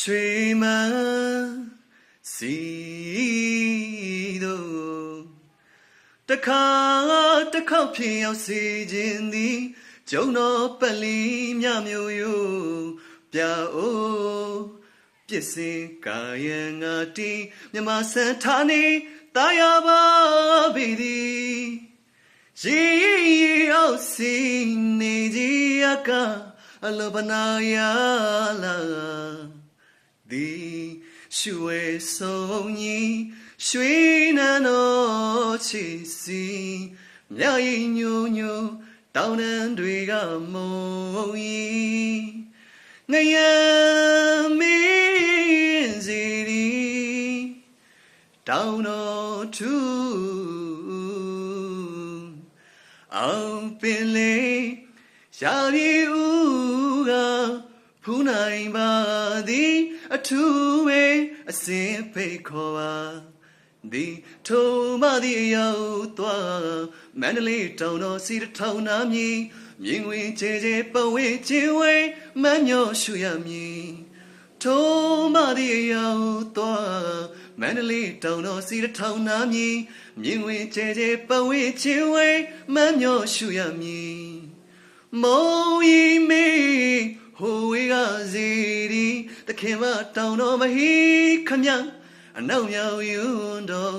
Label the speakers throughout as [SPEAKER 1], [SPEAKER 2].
[SPEAKER 1] ရွှေမန်းစီတို့တခါတစ်ခေါက်ဖြစ်ရောက်စေခြင်းသည်ကျုံတော်ပလီမြမျိုးယိုပြအိုပြစ်စင်ကာယံငါတီမြမဆန်ဌာနေတာယာပါပေသည်ရေအော င်စီနေကြီးအကအလဘနာယာလာဒီရွှေဆုံးကြီးရွှေနန်းတော်ချီစီမြရင်ညိုညိုတောင်းတန်းတွေကမုံ ကြီးငရမင်းစီရီတောင်းတော်ထူအောင်ပင်လေရာရီဦးကဖူးနိုင်ပါသည်အထူးပဲအစင်ဖိတ်ခေါ်ပါဒီထုံမသည်အရောက်သွားမန္တလေးတောင်တော်စီတထောင်နာမြည်မြင်ဝင်ချေချေပဝေချင်းဝေမမ်းညောရှူရမည်ထုံမသည်အရောက်သွားမန္တလေးတောင်တော်စီတထောင်နာမြည်မြင်ဝင်ချေချေပဝေချင်းဝေမမ်းညောရှူရမည်မုံဤမေဟိုဝေကစီဒီတ ခင်မတောင်တော်မဟိခမညာအနောက်မြောင်ယူတော်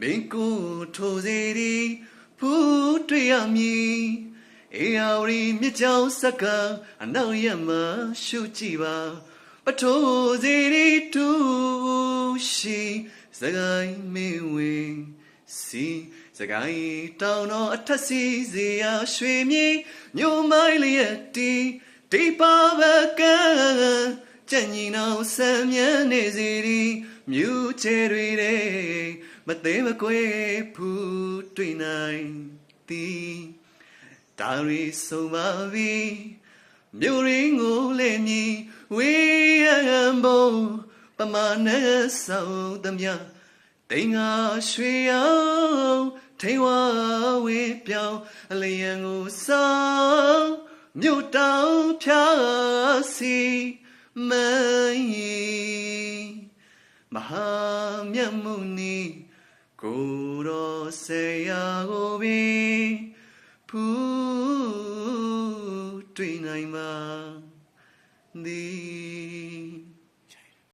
[SPEAKER 1] မင်းကိုထိုစီဒီဖူးတွေ့ရမည်အေယာဝရီမြစ်ကြောင်းစက္ကအနောက်ရမရှုကြည့်ပါပထိုးစီဒီတူရှိစကိုင်းမင်းဝင်စီစကိုင်းတောင်တော်အထက်စီစီရရွှေမြေညိုမိုင်းလျက်တီဒီပါဘကံ ကြင်ညီနောင်ဆံမြန်းနေစီဒီမြူချေတွေတဲ့မသေးမကွေဖူးတွေ့နိုင်သည်ဒါရီဆုံးပါပြီမြို့ရင်းကိုလည်းမြည်ဝေးရန်ဘုံပမာနဲ့ဆောင်သမျှတိန်ငါရွှေအောင်ထိန်ဝါဝေးပြောင်းအလျံကိုဆောင်မြို့တောင်ဖြာစီ မန်းရီမဟာမြတ်မှုနီကိုတော်ဆေရာကိုပင်ဖူးတွေ့နိုင်ပါသည်